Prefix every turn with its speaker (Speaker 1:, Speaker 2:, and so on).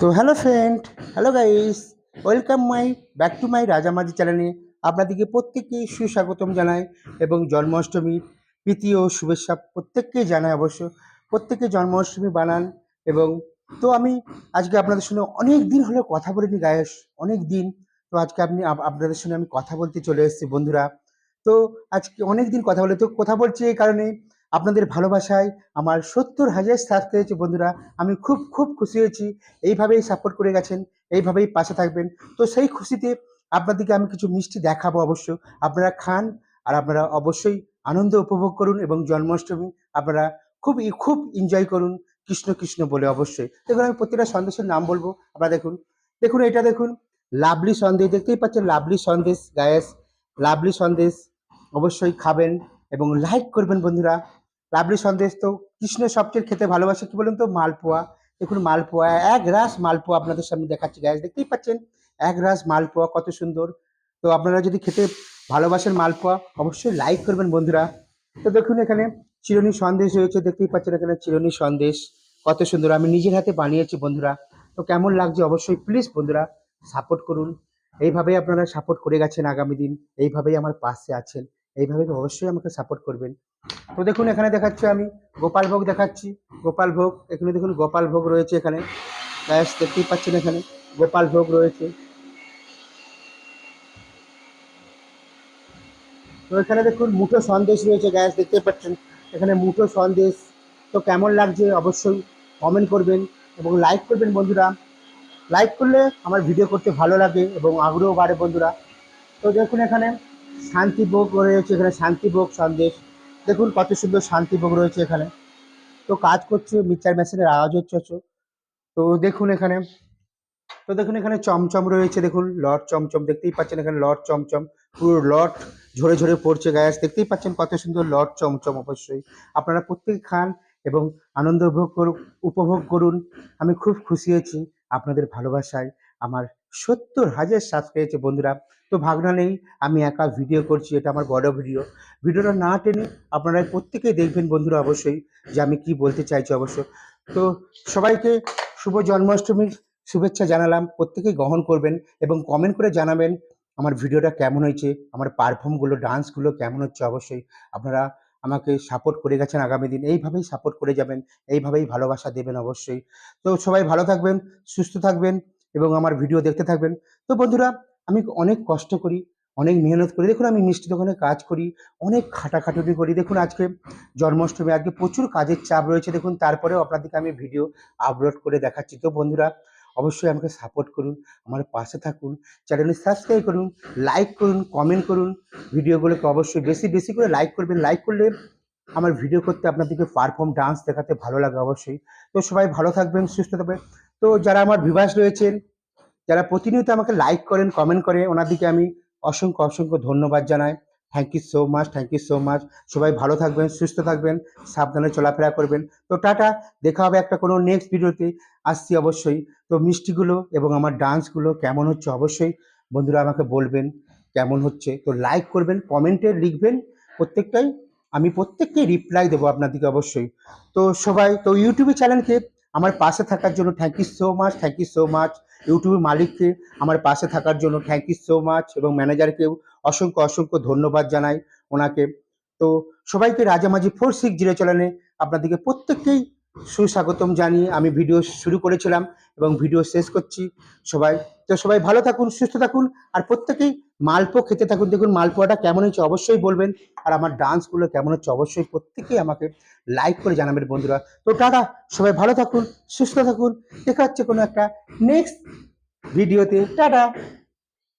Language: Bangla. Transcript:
Speaker 1: তো hello friend, hello guys, welcome my, back to my Rajamajhi চ্যানেলে আপনাদেরকে প্রত্যেককেই সুস্বাগতম জানাই এবং জন্মাষ্টমীর প্রীতি ও শুভেচ্ছা প্রত্যেককেই জানাই অবশ্য, প্রত্যেকে জন্মাষ্টমী বানান এবং তো আমি আজকে আপনাদের সঙ্গে অনেক দিন হলো কথা বলিনি গায়েস অনেক দিন, তো আজকে আপনি আপনাদের সঙ্গে আমি কথা বলতে চলে এসেছি বন্ধুরা। তো আজকে অনেক দিন কথা বলে, তো কথা বলছি এই কারণে আপনাদের ভালোবাসায় আমার সত্তর হাজার থাকতে হয়েছে বন্ধুরা, আমি খুব খুব খুশি হয়েছি। এইভাবেই সাপোর্ট করে গেছেন, এইভাবেই পাশে থাকবেন। তো সেই খুশিতে আপনাদেরকে আমি কিছু মিষ্টি দেখাবো অবশ্য। আপনারা খান আর আপনারা অবশ্যই আনন্দ উপভোগ করুন এবং জন্মাষ্টমী আপনারা খুব খুব এনজয় করুন, কৃষ্ণ কৃষ্ণ বলে অবশ্যই। দেখুন, আমি প্রত্যেকটা সন্দেশের নাম বলব। আপনারা দেখুন দেখুন এটা দেখুন, লাভলি সন্দেশ। দেখতেই পাচ্ছেন lovely Sandesh guys lovely Sandesh, অবশ্যই খাবেন এবং লাইক করবেন বন্ধুরা। লাভলি সন্দেশ তো কৃষ্ণ সবচেয়ে খেতে ভালোবাসে, কি বলুন তো? মালপোয়া। দেখুন, মালপোয়া, এক রাস মালপোয়া আপনাদের সামনে দেখাচ্ছি গ্যাস দেখতেই পাচ্ছেন? এক রাস মালপোয়া, কত সুন্দর। তো আপনারা যদি খেতে ভালোবাসেন মালপোয়া, অবশ্যই লাইক করবেন বন্ধুরা। তো দেখুন এখানে চিরনি সন্দেশ রয়েছে, দেখতেই পাচ্ছেন এখানে চিরনি সন্দেশ। কত সুন্দর, আমি নিজের হাতে বানিয়েছি বন্ধুরা। তো কেমন লাগছে অবশ্যই প্লিজ বন্ধুরা সাপোর্ট করুন। এইভাবেই আপনারা সাপোর্ট করে গেছেন আগামী দিন, এইভাবেই আমার পাশে আছেন। এইভাবে অবশ্যই আমাকে সাপোর্ট করবেন। তো দেখুন, এখানে দেখাচ্ছি আমি গোপাল ভোগ দেখাচ্ছি। গোপাল ভোগ, এখানে দেখুন গোপাল ভোগ রয়েছে এখানে। গ্যাস দেখতেই পাচ্ছেন এখানে গোপাল ভোগ রয়েছে। তো এখানে দেখুন মুঠো সন্দেশ রয়েছে গ্যাস দেখতে পাচ্ছেন। এখানে মুঠো সন্দেশ। তো কেমন লাগছে অবশ্যই কমেন্ট করবেন এবং লাইক করবেন বন্ধুরা। লাইক করলে আমার ভিডিও করতে ভালো লাগে এবং আগ্রহ বাড়ে বন্ধুরা। তো দেখুন এখানে শান্তিভোগ রয়েছে এখানে শান্তিভোগ সন্দেশ। দেখুন কত সুন্দর শান্তিভোগ রয়েছে এখানে। তো কাজ করছে মিক্সার মেশিনের আওয়াজ হচ্ছে। তো দেখুন এখানে, তো দেখুন এখানে চমচম রয়েছে, দেখুন লট চমচম, দেখতেই পাচ্ছেন এখানে লট চমচম, পুরো লট ঝরে ঝরে পড়ছে গ্যাস দেখতেই পাচ্ছেন কত সুন্দর লট চমচম অবশ্যই। আপনারা প্রত্যেকে খান এবং আনন্দ উপভোগ করুন। আমি খুব খুশি হয়েছি আপনাদের ভালোবাসায়, আমার সত্তর হাজার সাবস্ক্রাইব বন্ধুরা। তো ভাগনা নেই, আমি একা ভিডিও করছি, এটা আমার বড় ভিডিও ভিডিওটা না টেনে আপনারা প্রত্যেকেই দেখবেন বন্ধুরা অবশ্যই যে আমি কি বলতে চাইছি অবশ্য। তো সবাইকে শুভ জন্মাষ্টমীর শুভেচ্ছা জানালাম, প্রত্যেকেই গ্রহণ করবেন এবং কমেন্ট করে জানাবেন আমার ভিডিওটা কেমন হয়েছে, আমার পারফর্মগুলো ডান্সগুলো কেমন হচ্ছে অবশ্যই। আপনারা আমাকে সাপোর্ট করে গেছেন আগামী দিন, এইভাবেই সাপোর্ট করে যাবেন, এইভাবেই ভালোবাসা দেবেন অবশ্যই। তো সবাই ভালো থাকবেন, সুস্থ থাকবেন। এবং আমার ভিডিও দেখতে থাকবেন। তো বন্ধুরা, আমি অনেক কষ্ট করি, অনেক মেহনত করি। দেখুন, আমি মিষ্টি দোকানে কাজ করি, অনেক খাটাখাটুনি করি। দেখুন, আজকে জন্মাষ্টমী, আজকে প্রচুর কাজের চাপ রয়েছে। দেখুন, তারপরেও আপনাদেরকে আমি ভিডিও আপলোড করে দেখাচ্ছি। তো বন্ধুরা, অবশ্যই আমাকে সাপোর্ট করুন, আমার পাশে থাকুন চ্যানেলে সাবস্ক্রাইব করুন লাইক করুন কমেন্ট করুন। ভিডিওগুলোকে অবশ্যই বেশি বেশি করে লাইক করবেন। লাইক করলে আমার ভিডিও করতে আপনাদেরকে পারফর্ম ডান্স দেখাতে ভালো লাগে অবশ্যই। তো সবাই ভালো থাকবেন, সুস্থ থাকবেন। তো যারা আমার ভিভাস রয়েছেন, যারা প্রতিনিয়ত আমাকে লাইক করেন কমেন্ট করে, ওনাদেরকে আমি অসংখ্য অসংখ্য ধন্যবাদ জানাই। Thank you so much thank you so much সবাই ভালো থাকবেন, সুস্থ থাকবেন, সাবধানে চলাফেরা করবেন। তো টাটা, দেখা হবে একটা কোনো নেক্সট ভিডিওতে আসছি অবশ্যই। তো মিষ্টিগুলো এবং আমার ডান্সগুলো কেমন হচ্ছে অবশ্যই বন্ধুরা আমাকে বলবেন, কেমন হচ্ছে। তো লাইক করবেন কমেন্টে লিখবেন, প্রত্যেকটাই আমি প্রত্যেককে রিপ্লাই দেবো আপনাদেরকে অবশ্যই। তো সবাই, তো ইউটিউবে চ্যানেলকে আমার পাশে থাকার জন্য thank you so much thank you so much ইউটিউবের মালিককে আমার পাশে থাকার জন্য থ্যাংক ইউ সো মাচ এবং ম্যানেজারকেও অসংখ্য অসংখ্য ধন্যবাদ জানাই ওনাকে। তো সবাইকে রাজামাঝি ফোর সিক্স জিরো চ্যানেলে আপনাদেরকে প্রত্যেককেই সুস্বাগতম জানিয়ে আমি ভিডিও শুরু করেছিলাম এবং ভিডিও শেষ করছি। সবাই, তো সবাই ভালো থাকুন, সুস্থ থাকুন, আর প্রত্যেকেই মালপো খেতে থাকুন। দেখুন মালপোয়াটা কেমন হচ্ছে অবশ্যই বলবেন, আর আমার ডান্সগুলো কেমন হচ্ছে অবশ্যই প্রত্যেকেই আমাকে লাইক করে জানাবেন বন্ধুরা। তো টাটা, সবাই ভালো থাকুন, সুস্থ থাকুন। দেখা হচ্ছে কোনো একটা নেক্সট ভিডিওতে। টাটা!